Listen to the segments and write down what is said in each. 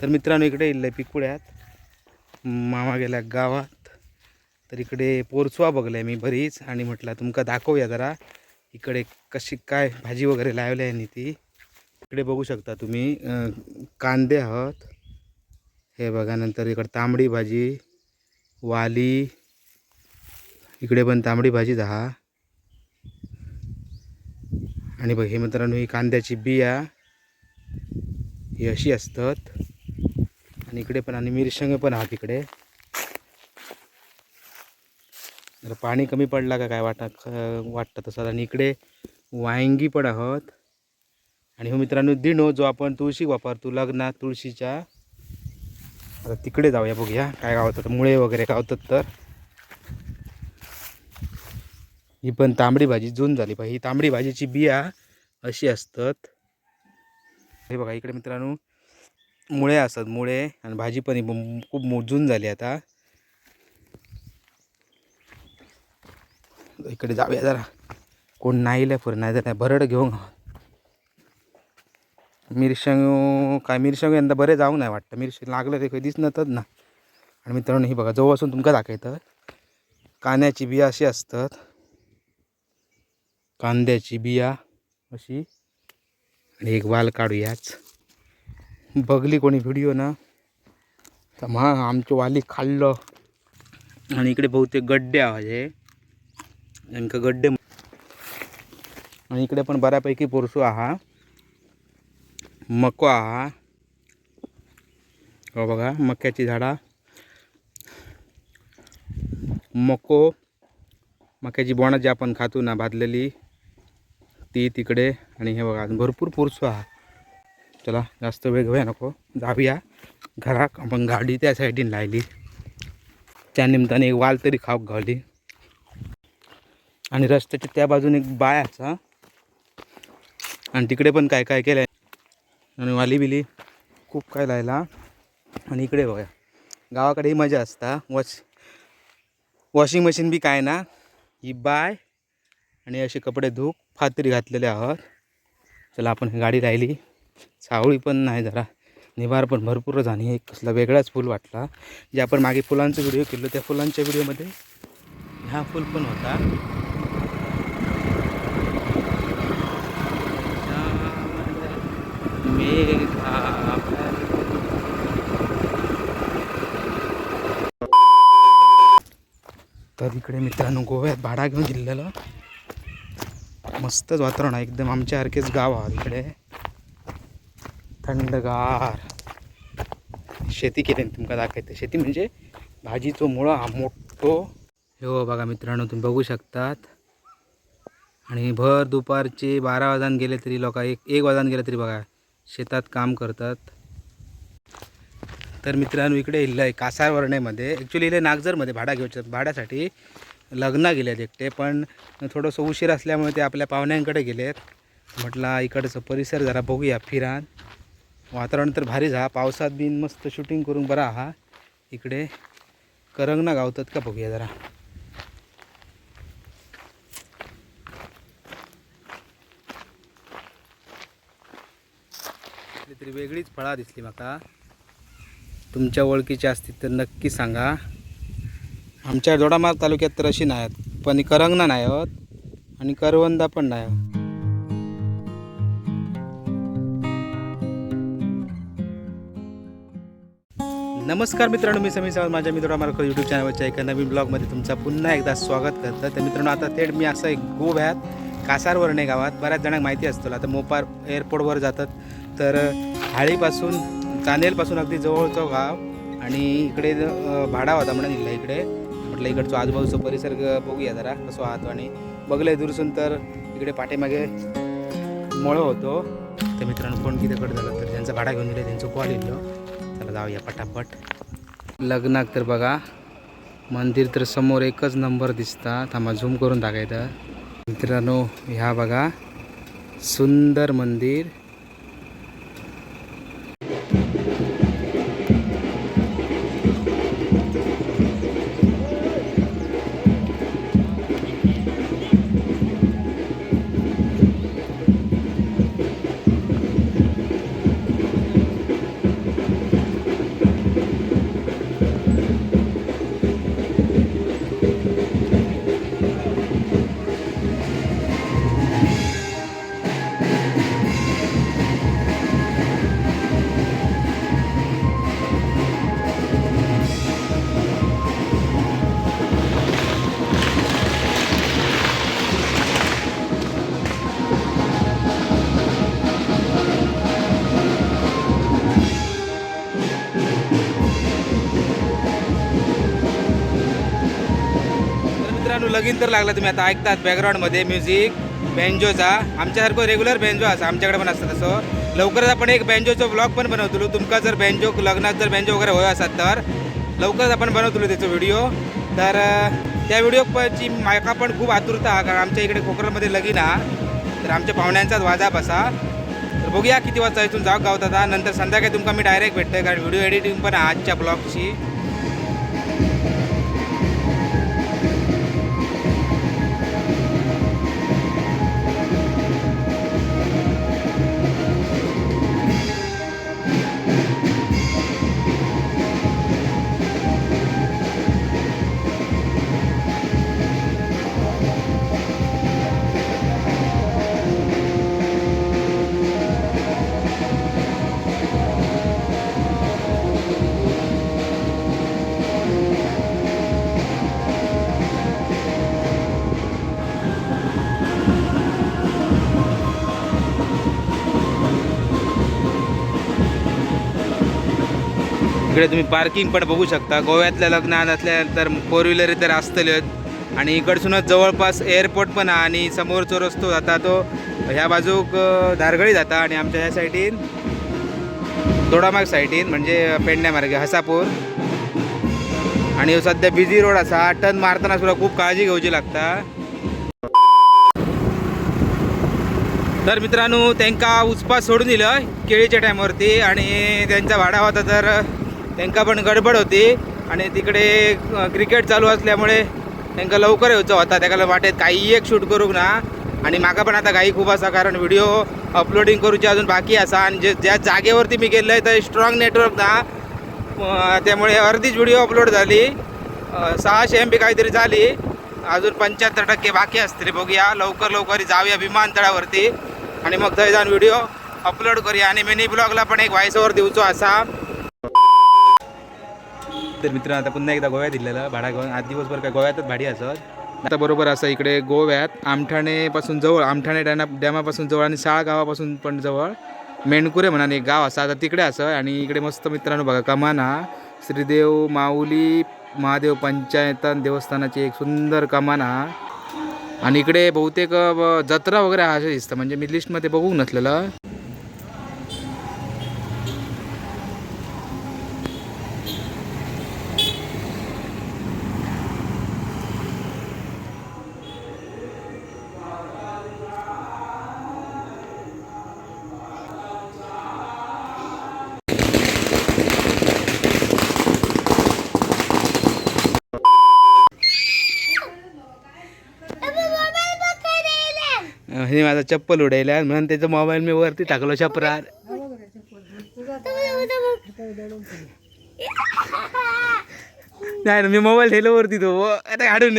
तर मित्रांनो इकडे इल्लं पिकुळ्यात मामा गेल्या गावात. तर इकडे पोरचवा बघलाय मी बरीच आणि म्हटलं तुमका दाखवूया जरा. इकडे कशी काय भाजी वगैरे लावली आहे ती. इकडे बघू शकता तुम्ही कांदे आहोत. हे बघा नंतर इकडे तांबडी भाजी वाली. इकडे पण तांबडी भाजीच आहा आणि बघ हे मित्रांनो ही कांद्याची बिया. ही अशी असतात. आणि इकडे पण आणि मिरशंग पण आहात इकडे. जरा पाणी कमी पडला का काय वाटा वाटतं तसं. आणि इकडे वांगी पण आहोत. आणि हो मित्रांनो दिनो जो आपण तुळशी वापरतो लग्नात तुळशीच्या. आता तिकडे जाऊया बघूया काय गावतात. मुळे वगैरे गावतात तर. ही पण तांबडी भाजी जून झाली. पाहिजे ही तांबडी भाजीची बिया अशी असतात. हे बघा इकडे मित्रांनो मुळे असतात मुळे आणि भाजी पण खूप मोजून झाली आता. इकडे जाऊया जरा. कोण नाही इल्या नाही जर भरड घेऊन. मिरशंग काय मिरशंग यंदा बरे जाऊ नाही वाटतं. मिरशी लागलं ते कधीच नसतात ना. आणि मित्रांनो ही बघा जवळ असून तुमका दाखवतं. कांद्याची बिया अशी असतात. कांद्याची बिया अशी. आणि एक वाल काढूयाच. बघली कोणी व्हिडिओ ना? तर मग आमचं वाली खाल्लं. आणि इकडे बहुतेक गड्डे आहे. नेमकं गड्डे आणि इकडे पण बऱ्यापैकी पोरसू आहा. मको आहा. हो बघा मक्याची झाडा. मको मक्याची बोणं जी आपण खातो ना भाजलेली ती तिकडे. आणि हे बघा भरपूर पोरसू आहा. चला जास्त वेळ घेऊया नको. जाऊया. घरात आपण गाडी त्या साईडीन लायली त्या निमित्ताने एक वाल तरी खाऊक घावली. आणि रस्त्याच्या त्या बाजून एक बाय असा आणि तिकडे पण काय काय केलं आहे आणि वाली बिली खूप काय लायला. आणि इकडे बघा. गावाकडे ही मजा असता. वॉश वॉशिंग मशीन बी काय ना. ही बाय आणि असे कपडे धूक फातरी घातलेले आहोत. चला आपण गाडी राहिली. सावळी पण नाही जरा. निवार पण भरपूरच आणि एक कसला वेगळाच फूल वाटला. जे आपण मागे फुलांचा व्हिडिओ केलो त्या फुलांच्या व्हिडिओमध्ये हा फुल पण होता. तर इकडे मित्रांनो गोव्यात भाडा घेऊन दिलेलं मस्तच वातावरण आहे. एकदम आमच्यासारखेच गाव आहे इकडे. थंडगार. शेती केली तुमका दाखवते. शेती म्हणजे भाजीचो मुळा हा मोठो. हो बघा मित्रांनो तुम्ही बघू शकतात. आणि भर दुपारचे बारा वाजान गेले तरी लोक एक एक वाजान गेले तरी बघा शेतात काम करतात. तर मित्रांनो इकडे इल्लं आहे कासार वर्णेमध्ये ॲक्च्युली इले नागझरमध्ये भाडा घेऊन भाड्यासाठी लग्न गेलेत एकटे पण थोडंसं उशीर असल्यामुळे ते आपल्या पाहुण्यांकडे गेलेत. म्हटलं इकडचं परिसर जरा बघूया फिरान. वातावरण तर भारीच हा पावसात बिन मस्त शूटिंग करून बरा हा. इकडे करंगना गावतात का बघूया जरा. तरी वेगळीच फळा दिसली माका तुमच्या ओळखीची असतील तर नक्की सांगा. आमच्या दोडामार्ग तालुक्यात तर अशी नाही आहेत पण करंगना नाही आहोत आणि करवंदा पण नाही आहोत नमस्कार मित्रांनो मी समीर सावंत. माझ्या मित्रा मार्फत यूट्यूब चॅनलवरच्या एका नवीन ब्लॉगमध्ये तुमचं पुन्हा एकदा स्वागत करतं. तर मित्रांनो आता थेट मी असं एक गोव्यात कासारवरणे गावात बऱ्याच जणांना माहिती असतो. आता मोपार एअरपोर्टवर जातात. तर हाळीपासून चांदेलपासून अगदी जवळचं गाव आणि इकडे भाडा होता म्हणून इल्ला इकडे. म्हटलं इकडचं आजूबाजूचा परिसर बघूया जरा कसं आहात आणि बघलंय दुरसून तर इकडे पाठीमागे मळं होतो. तर मित्रांनो कोण किती कडे झालं तर ज्यांचा भाडा घेऊन दिला त्यांचं कॉल येलो लावूया जाऊया पटापट. लग्नाक तर बघा मंदिर तर समोर एकच नंबर दिसता. थांबा झूम करून टाकायचं मित्रांनो ह्या बघा सुंदर मंदिर. लगीन तर लागला तुम्ही आता ऐकतात बॅकग्राऊंडमध्ये म्युझिक बँजोचा आमच्यासारखं रेग्युलर बँजो असा आमच्याकडे पण असतं तसं. लवकरच आपण एक बँजोचं ब्लॉग पण बनवतो तुमका जर बँजो लग्नात जर बँजो वगैरे होय असतात तर लवकरच आपण बनवतो त्याचा व्हिडिओ तर त्या व्हिडिओची मायका पण खूप आतुरता हा कारण आमच्या इकडे कोकणमध्ये लगीन हा. तर आमच्या पाहुण्यांचाच वाजा बसा तर बघूया किती वाजता इथून जाऊ गावतात नंतर संध्याकाळी तुमका मी डायरेक्ट भेटतोय कारण व्हिडिओ एडिटिंग पण आजच्या ब्लॉगची इकडे तुम्ही पार्किंग पण बघू शकता. गोव्यातल्या लग्नात असल्यानंतर फोर व्हीलर तर असतलेच. आणि इकडसूनच जवळपास एअरपोर्ट पण हा आणि समोरचो रस्तो जाता तो ह्या बाजूक धारगळी जाता आणि आमच्या ह्या सायडीन दोडामार्ग सायडीन म्हणजे पेडण्या मार्गे हसापूर. आणि ह्यो सध्या बिझी रोड असा टर्न मारताना सुद्धा खूप काळजी घेवची लागता. तर मित्रांनो त्यांना उचपास सोडून दिलं केळीच्या टायमावरती आणि त्यांचा भाडा होता तर त्यांना पण गडबड होती आणि तिकडे क्रिकेट चालू असल्यामुळे त्यांना लवकर येवचो होता. त्याला वाटेत काही एक शूट करूंक ना. आणि म्हाका पण आता घाई खूप असा कारण व्हिडिओ अपलोडिंग करूची अजून बाकी असा. आणि जे ज्या जागेवरती मी गेलो आहे तर स्ट्रॉंग नेटवर्क ना. त्यामुळे अर्धीच व्हिडिओ अपलोड झाली. सहाशे एम बी काहीतरी झाली. अजून पंच्याहत्तर टक्के बाकी असतील. बघूया लवकर लवकर जाऊया विमानतळावरती. आणि मग थंय जाऊन व्हिडिओ अपलोड करूया. आणि मिनी ब्लॉगला पण एक व्हॉइस ओव्हर देऊचो असा. तर मित्र आता पुन्हा एकदा गोव्यात दिलेलं भाडा घेऊन. आज दिवसभर काय गोव्यातच भाडी असत. आता बरोबर असं इकडे गोव्यात आमठाणेपासून जवळ आमठाणे डॅना डॅमापासून जवळ आणि साळ गावापासून पण जवळ. मेणकुरे म्हणून एक गाव असं आता तिकडे असं. आणि इकडे मस्त मित्रांनो बघा कमाना श्रीदेव माऊली महादेव पंचायतन देवस्थानाची एक सुंदर कमान. हा आणि इकडे बहुतेक जत्रा वगैरे हा असं दिसतं. म्हणजे मी लिस्टमध्ये बघू नसलेलं अ, माझा चप्पल उडायला म्हणून त्याचा मोबाईल मी वरती टाकलो छपरार नाही ना मी मोबाईल ठेवलो वरती तो. आता काढून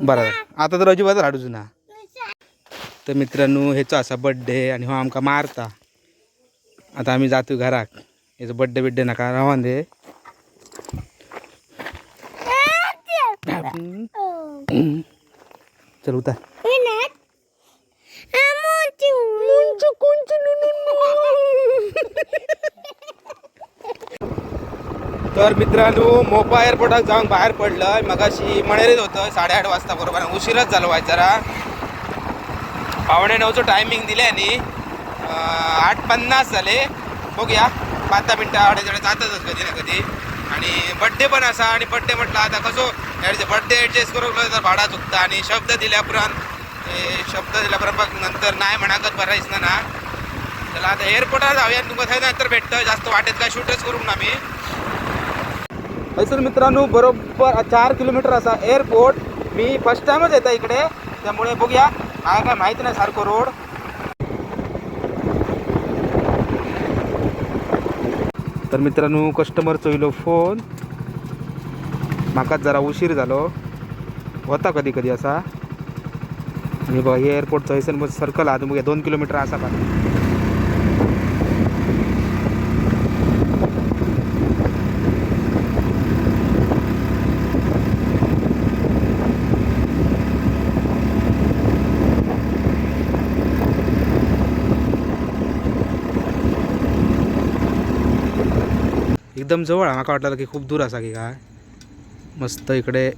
बरं आता तर अजिबात हाडूच ना तर मित्रांनो ह्याचा असा बड्डे आणि हो आमका मारता. आता आम्ही जातो घराक याचा बड्डे बिड्डे नका राहून दे. चल उतर. तर मित्रांनो मोपा एअरपोर्टात जाऊन बाहेर पडलं मगाशी मणेरीत होतं साडेआठ वाजता बरोबर. उशीरच झालो व्हायचं जरा. पावणे नऊचं टायमिंग दिले आणि अं, आठ पन्नास झाले. बघूया. पाच दहा मिनटं आडे जातातच कधी ना कधी. आणि बड्डे पण असा आणि बड्डे म्हटलं आता कसं बड्डे ॲडजस्ट करून तर भाडा चुकता आणि शब्द दिल्यापर्यंत शब्द दिल्यापर्यंत नंतर नाही म्हणाकत भरायच ना ना. त्याला आता एअरपोर्टात जाऊया तुमका थंय नंतर भेटतं जास्त वाटेत काय शूटच करू ना मी हयसर मित्रांनो बरोबर चार किलोमीटर असा एअरपोर्ट मी फर्स्ट टाइमच येतं इकडे त्यामुळे बघूया काय काय माहिती नाही सारखं रोड तर मित्रांनो कस्टमर चोयलो फोन म्हाकाच जरा उशीर झालो. होता कधी कधी असा. आणि बघा हे एअरपोर्ट थंयसर मग सर्कल हा बघूया दोन किलोमीटर असा पण एकदम जवळ आहे. माका वाटलं की खूप दूर असा की काय. मस्त इकडे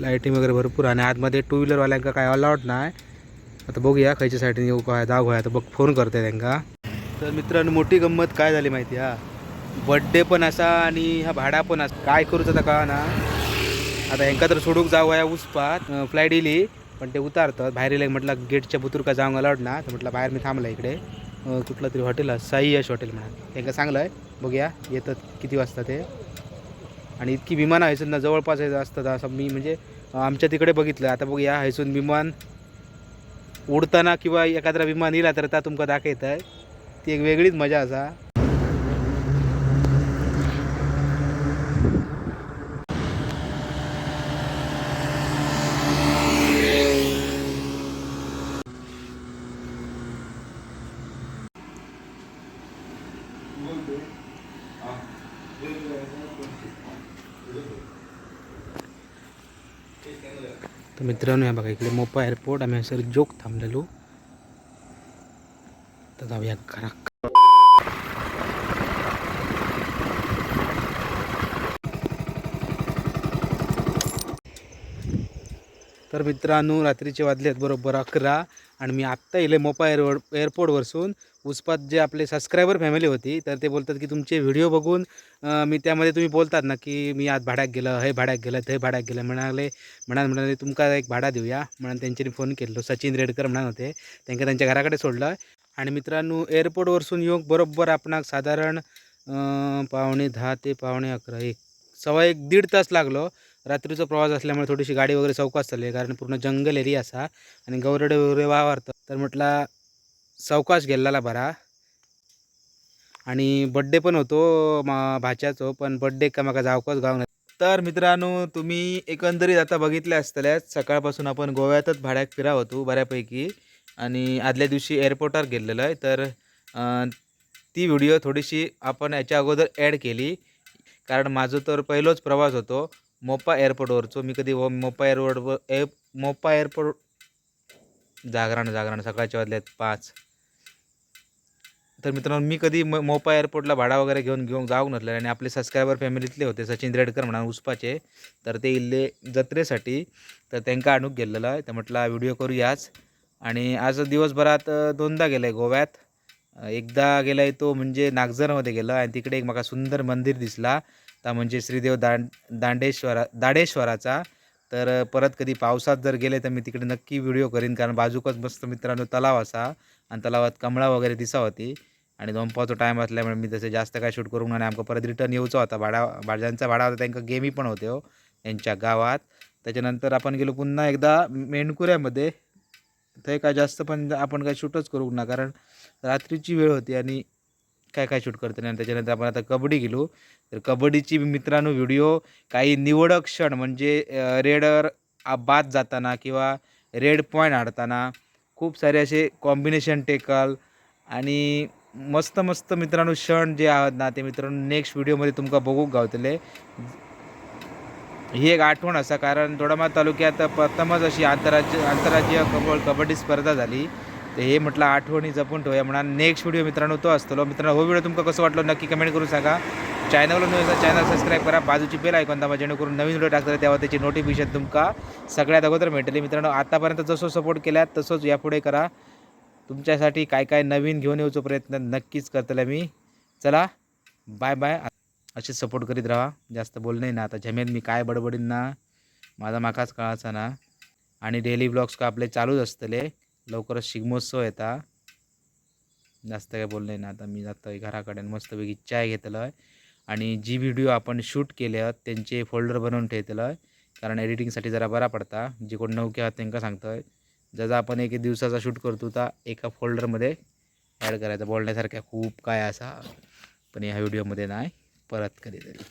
लाईटिंग वगैरे भरपूर आणि आतमध्ये टू व्हीलरवाल्यांका काय अलाउड नाही. आता बघूया खयच्या साईडने येऊ काय जाऊ आता तर बघ फोन करते त्यांका. तर मित्रांनो मोठी गंमत काय झाली माहिती हा बड्डे पण असा आणि हा भाडा पण असा. काय करूचा आता का ना आता ह्यांका तर सोडूक जाऊ या उसपात फ्लाईट येली पण ते उतारतात. बाहेर येईल म्हटलं गेटच्या बुतूर का जाऊन अलाउड ना. तर म्हटलं बाहेर मी थांबला इकडे. कुठलं तरी हॉटेल आहे साई यश हॉटेल म्हणा. त्यांना चांगलं आहे बघूया येतात किती वाजता ते. आणि इतकी विमानं हायसून ना जवळपास असतात असं मी म्हणजे आमच्या तिकडे बघितलं. आता या हायसून विमान उडताना किंवा एखादा विमान येला तर त्या तुमका दाखवत आहे ती एक वेगळीच मजा असा. मित्रांनो या बघा इकडे मोपा एअरपोर्ट आम्ही सर जोक थांबलेलो. तर जाऊया घरात तर मित्रांनो रात्रीचे वाजले आहेत बरोबर अकरा आणि मी आत्ता येले मोपा एअर एअरपोर्टवरसून उस्पात जे आपले सबस्क्रायबर फॅमिली होती तर ते बोलतात की तुमचे व्हिडिओ बघून मी त्यामध्ये तुम्ही बोलतात ना की मी आज भाड्याक गेलं हे भाड्याक गेलं हे भाड्याक गेलं म्हणाले म्हणाल म्हणाले तुमका एक भाडा देऊया? म्हणून त्यांच्यानी फोन केलो सचिन रेडकर म्हणत होते त्यांना त्यांच्या घराकडे सोडलं. आणि मित्रांनो एअरपोर्टवरसून येऊन बरोबर आपणाक साधारण पावणे दहा ते पावणे अकरा एक सव्वा एक दीड तास लागलो. रात्रीचा प्रवास असल्यामुळे थोडीशी गाडी वगैरे चौकास चालली कारण पूर्ण जंगल एरिया असा आणि गौरडे वगैरे वावरतात तर म्हटला चौकाश गेलेला बरा. आणि बड्डे पण होतो मा भाच्याचो पण बड्डे का म्हाका जावकोच गाव नाही. तर मित्रांनो तुम्ही एकंदरीत आता बघितले असतल्याच सकाळपासून आपण गोव्यातच भाड्याक फिरा होतो बऱ्यापैकी. आणि आदल्या दिवशी एअरपोर्टावर गेलेलो आहे. तर ती व्हिडिओ थोडीशी आपण याच्या अगोदर ॲड केली. कारण माझं तर पहिलोच प्रवास होतो. मोपा एअरपोर्टवरचो. मी कधी मोपा एअरपोर्टवर ए मोपा एअरपोर्ट जागरण जागरण सकाळच्या वाजल्यात पाच. तर मित्रांनो मी कधी म मोपा एअरपोर्टला भाडा वगैरे घेऊन घेऊन जाऊ नसले आणि आपले सबस्क्रायबर फॅमिलीतले होते सचिन रेडकर म्हणा उसपाचे तर ते इल्ले जत्रेसाठी तर त्यांना आणूक गेलेलं आहे. तर म्हटलं व्हिडिओ करूयाच. आणि आज दिवसभरात दोनदा गेलं आहे गोव्यात एकदा गेला आहे तो म्हणजे नागझरमध्ये गेलं आणि तिकडे एक मला सुंदर मंदिर दिसला. आता म्हणजे श्रीदेव दांड दांडेश्वरा दाडेश्वराचा. तर परत कधी पावसात जर गेले तर मी तिकडे नक्की व्हिडिओ करीन कारण बाजूकच मस्त मित्रांनो तलाव असा. आणि तलावात कमळा वगैरे दिसा होती आणि दोनपावचो टाईम असल्यामुळे मी तसे जास्त काय शूट करून आणि आमचं परत रिटर्न येऊचा होता. भाडा भाड्यांचा भाडा होता. त्यांका गेमी पण होते हो त्यांच्या गावात. त्याच्यानंतर आपण गेलो पुन्हा एकदा मेणकुऱ्यामध्ये. ते काय जास्त पण आपण काय शूटच करू ना कारण रात्रीची वेळ होती आणि काय काय शूट करते आणि त्याच्यानंतर आपण आता कबड्डी गेलो तर कबड्डीची मित्रांनो व्हिडिओ काही निवडक क्षण म्हणजे रेडर बाद जाताना किंवा रेड पॉईंट हाडताना खूप सारे असे कॉम्बिनेशन टेकल आणि मस्त मस्त मित्रांनो क्षण जे आहात ना ते मित्रांनो नेक्स्ट व्हिडिओमध्ये तुमका बघूक गावतले. ही एक आठवण असा कारण दोडामा तालुक्यात प्रथमच अशी आंतरराज्य आंतरराज्यीय कबड कबड्डी स्पर्धा झाली. तर हे म्हटलं आठवणी जपून ठेवूया. म्हणा नेक्स्ट व्हिडिओ मित्रांनो तो असतो. मित्रांनो हो व्हिडिओ तुमका कसं वाटलं नक्की कमेंट करून सांगा. चॅनलवर नवीन चॅनल सबस्क्राईब करा. बाजूची बेल ऐकून दाबा जेणेकरून नवीन व्हिडिओ टाकतात तेव्हा त्याची नोटिफिकेशन तुमका सगळ्यात अगोदर भेटेल. मित्रांनो आतापर्यंत जसं सपोर्ट केला तसंच यापुढे करा. तुमच्यासाठी काय काय नवीन घेऊन येऊचा प्रयत्न नक्कीच करतले मी. चला बाय बाय असेच सपोर्ट करीत राहा. जास्त बोलणे ना. आता झमेल मी काय बडबडीन ना माझा माकाच कळाचा ना. आणि डेली ब्लॉग्स का आपले चालूच असतले. लवकरच शिगमोत्सव येता जास्त काय बोलले ना आता. मी जातो घराकडे मस्तपैकी चाय घेतलं आहे आणि जी व्हिडिओ आपण शूट केले आहेत त्यांचे फोल्डर बनवून ठेवलेलं आहे कारण एडिटिंगसाठी जरा बरा पडता. जे कोण नौके आहात त्यांना सांगतो आहे जसं आपण एक दिवसाचा शूट करतो तर एका फोल्डरमध्ये ॲड करायचं. बोलण्यासारख्या खूप काय असा. पण ह्या व्हिडिओमध्ये नाही. परत कधीतरी.